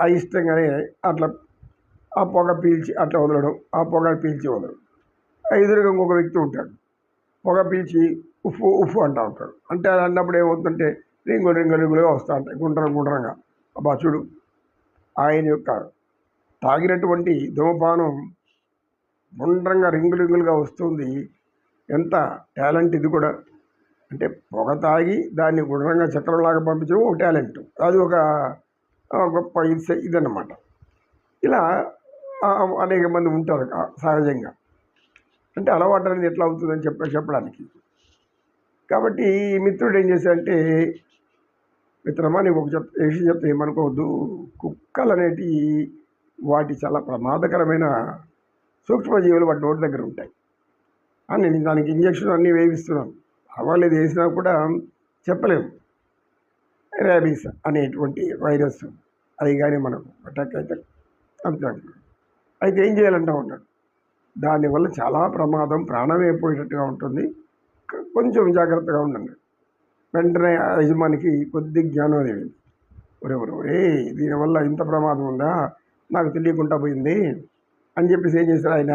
అయిష్టంగానే అట్లా ఆ పొగ పీల్చి అట్లా వదలడం ఆ పొగ పీల్చి వదలడం. ఎదురుగా ఇంకొక వ్యక్తి ఉంటాడు. పొగ పీల్చి ఉఫ్ ఉఫ్ అంటూ ఉంటాడు. అంటే అది అన్నప్పుడు ఏమవుతుందంటే రింగు రింగు రింగులుగా వస్తూ ఉంటాయి. గుండ్రం గుండ్రంగా. అబ్బా చూడు ఆయన యొక్క తాగినటువంటి ధూమపానం గుండ్రంగా రింగు రింగులుగా వస్తుంది. ఎంత టాలెంట్ ఇది కూడా. అంటే పొగ తాగి దాన్ని గుండ్రంగా చక్రంలాగా పంపించడం ఒక టాలెంట్. అది ఒక గొప్ప ఇది ఇదన్నమాట. ఇలా అనేక మంది ఉంటారు సహజంగా. అంటే అలవాటు అనేది ఎట్లా అవుతుందని చెప్ప చెప్పడానికి. కాబట్టి ఈ మిత్రుడు ఏం చేశాడంటే మిత్రమా నీకు ఒక చెప్ విషయం చెప్తే ఏమనుకోవద్దు. కుక్కలు అనేటివి వాటి చాలా ప్రమాదకరమైన సూక్ష్మజీవులు వాటి నోటి దగ్గర ఉంటాయి. అని నేను దానికి ఇంజక్షన్ అన్నీ వేయిస్తున్నాను. అవ్వలేదు వేసినా కూడా చెప్పలేము. ర్యాబీస్ అనేటువంటి వైరస్ అది కానీ మనం అటాక్ అయితే అంతే అయితే ఏం చేయాలంటా ఉన్నాడు దానివల్ల చాలా ప్రమాదం ప్రాణమే పోయేటట్టుగా ఉంటుంది. కొంచెం జాగ్రత్తగా ఉండండి. వెంటనే ఆ యజమానికి కొద్ది జ్ఞానం అనేది ఒరే ఒరే ఒరే దీనివల్ల ఇంత ప్రమాదం ఉందా? నాకు తెలియకుండా పోయింది అని చెప్పేసి ఏం చేశారు ఆయన?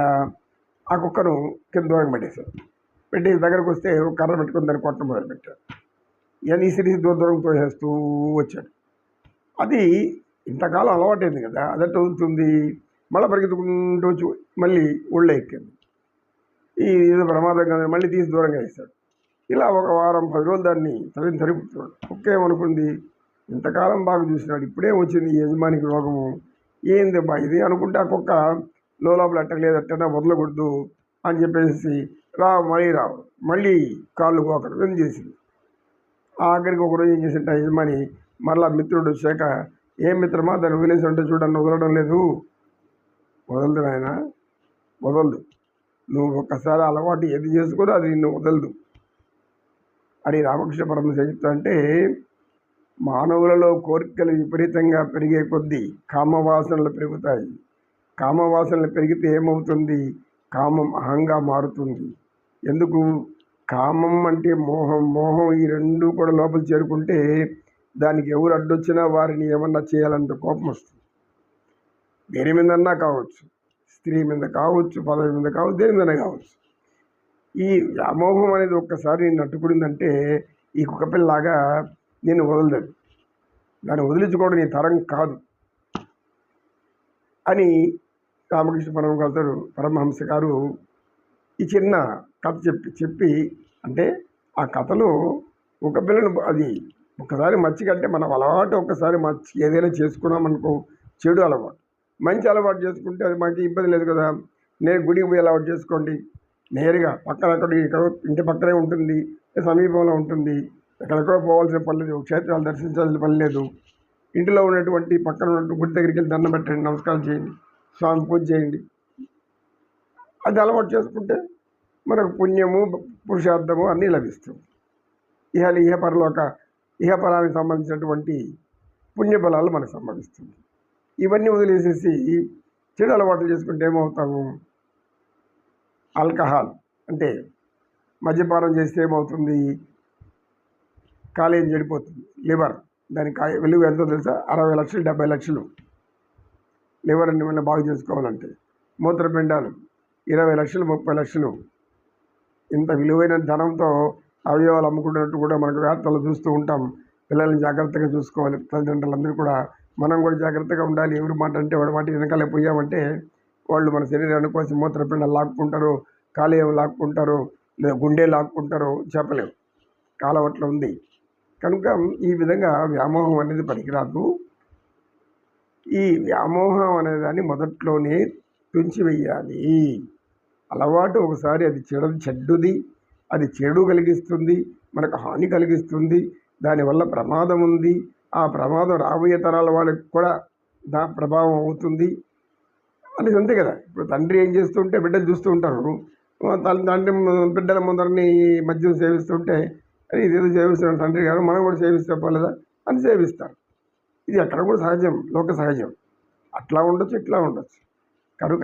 ఆ కుక్కను కింద దూరం పెట్టేశారు పెట్టేసి దగ్గరకు వస్తే కర్ర పెట్టుకుని దాన్ని కొట్టడం మొదలుపెట్టారు ఇవన్నీ ఈసిరిసి దూర దూరం తోసేస్తూ వచ్చాడు. అది ఇంతకాలం అలవాటైంది కదా అదట్టు వదులుతుంది మళ్ళీ పరిగెత్తుకుంటూ వచ్చి మళ్ళీ ఒళ్ళో ఎక్కింది. ఈ ఏదో ప్రమాదం కదా మళ్ళీ తీసి దూరంగా వేస్తాడు ఇలా ఒక వారం పది రోజులు దాన్ని తరిగి తరిపుతున్నాడు ఒక్కేమనుకుంది? ఇంతకాలం బాగా చూసినాడు ఇప్పుడే వచ్చింది ఈ యజమానికి రోగము. ఏంది బా ఇది? అనుకుంటే ఆ కుక్క లోపల అట్టలేదు అట్టనా వదలకూడదు అని చెప్పేసి రా మళ్ళీ రావు మళ్ళీ కాళ్ళు కోకడం ఏం చేసింది. ఆఖరికి ఒకరోజు ఏం చేసింట యజమాని? మరలా మిత్రుడు వచ్చాక ఏం మిత్రమా? దాన్ని వదిలేసి ఉంటే చూడండి వదలడం లేదు. వదలదు నాయన. వదలదు. నువ్వు ఒక్కసారి అలవాటు ఏది చేసుకుని అది నిన్ను వదలదు. అని రామకృష్ణ పరమశ చెప్తాంటే మానవులలో కోరికలు విపరీతంగా పెరిగే కొద్దీ కామవాసనలు పెరుగుతాయి. కామవాసనలు పెరిగితే ఏమవుతుంది? కామం అహంగా మారుతుంది. ఎందుకు? కామం అంటే మోహం. మోహం ఈ రెండు కూడా లోపల చేరుకుంటే దానికి ఎవరు అడ్డొచ్చినా వారిని ఏమన్నా చేయాలంటే కోపం వస్తుంది. దేని మీదన్నా కావచ్చు స్త్రీ మీద కావచ్చు పదవి మీద కావచ్చు దేని మీద కావచ్చు. ఈ వ్యామోహం అనేది ఒక్కసారి నేను అట్టుకుడిందంటే ఈ కుక్కపిల్లలాగా నేను వదలదు దాన్ని వదిలించుకోవడం నీ తరం కాదు. అని రామకృష్ణ పరమగారు పరమహంస గారు ఈ చిన్న కథ చెప్పి చెప్పి అంటే ఆ కథలో ఒక పిల్లను అది ఒకసారి మచ్చికంటే మనం అలవాటు ఒకసారి మచ్చి ఏదైనా చేసుకున్నామనుకో చెడు అలవాటు. మంచి అలవాటు చేసుకుంటే అది మనకి ఇబ్బంది లేదు కదా. నేను గుడికి పోయి అలవాటు చేసుకోండి. నేరుగా పక్కన అక్కడ ఇక్కడ ఇంటి పక్కనే ఉంటుంది. సమీపంలో ఉంటుంది. ఎక్కడికో పోవాల్సిన పని లేదు. క్షేత్రాలు దర్శించాల్సిన పని లేదు. ఇంటిలో ఉన్నటువంటి పక్కన ఉన్నటువంటి గుడి దగ్గరికి వెళ్ళి దండం పెట్టండి. నమస్కారం చేయండి. స్వామి పూజ చేయండి. అది అలవాటు చేసుకుంటే మనకు పుణ్యము పురుషార్థము అన్నీ లభిస్తుంది ఇహ ఇహ పరలోక ఇహపరానికి సంబంధించినటువంటి పుణ్యఫలాలు మనకు సంభవిస్తుంది. ఇవన్నీ వదిలేసేసి చెడు అలవాట్లు చేసుకుంటే ఏమవుతాము? ఆల్కహాల్ అంటే మద్యపానం చేస్తే ఏమవుతుంది? కాలేయం చెడిపోతుంది. లివర్ దాని కాయ విలువ ఎంతో తెలుసా? అరవై లక్షలు డెబ్బై లక్షలు. లివర్ అన్ని మనం బాగు చేసుకోవాలంటే మూత్రపిండాలు ఇరవై లక్షలు ముప్పై లక్షలు. ఇంత విలువైన ధనంతో అవయవాలు అమ్ముకునేటట్టు కూడా మనకు వార్తలు చూస్తూ ఉంటాం. పిల్లల్ని జాగ్రత్తగా చూసుకోవాలి. తల్లిదండ్రులందరూ కూడా మనం కూడా జాగ్రత్తగా ఉండాలి. ఎవరి మాట అంటే వాడి మాట వెనకాలే పోయామంటే వాళ్ళు మన శరీరాన్ని కోసం మూత్రపిండాలు లాక్కుంటారు కాలేయం లాక్కుంటారు లేదా గుండె లాక్కుంటారు చెప్పలేము కాలం అట్లా ఉంది. కనుక ఈ విధంగా వ్యామోహం అనేది పనికిరాదు. ఈ వ్యామోహం అనేదాన్ని మొదట్లోనే తుంచివేయాలి. అలవాటు ఒకసారి అది చెడు చెడ్డుది. అది చెడు కలిగిస్తుంది మనకు హాని కలిగిస్తుంది దానివల్ల ప్రమాదం ఉంది. ఆ ప్రమాదం రాబోయే తరాల వాళ్ళకి కూడా దా ప్రభావం అవుతుంది. అనేది అంతే కదా. ఇప్పుడు తండ్రి ఏం చేస్తుంటే బిడ్డలు చూస్తూ ఉంటారు. తన తండ్రి బిడ్డల ముందరిని మద్యం సేవిస్తుంటే అని ఇదేదో సేవిస్తున్నాడు తండ్రి గారు మనం కూడా సేవిస్తే పోలేదా? అని సేవిస్తారు. ఇది అక్కడ కూడా సహజం లోక సహజం. అట్లా ఉండొచ్చు ఇట్లా ఉండొచ్చు. కనుక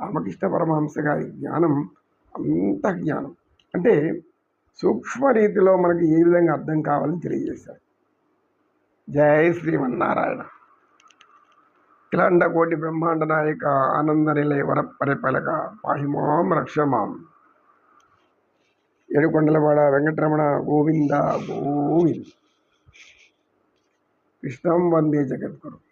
రామకృష్ణ పరమహంస గారి జ్ఞానం అంత జ్ఞానం. అంటే సూక్ష్మ రీతిలో మనకి ఏ విధంగా అర్థం కావాలని తెలియజేశారు. జయ శ్రీమన్నారాయణ. అఖిలాండ కోటి బ్రహ్మాండ నాయక ఆనంద నిలయ వర పరిపాలక పాహిమాం రక్షమాం. ఏడుకొండలవాడ వెంకటరమణ గోవింద గోవింద్. కృష్ణం వందే జగద్గురు.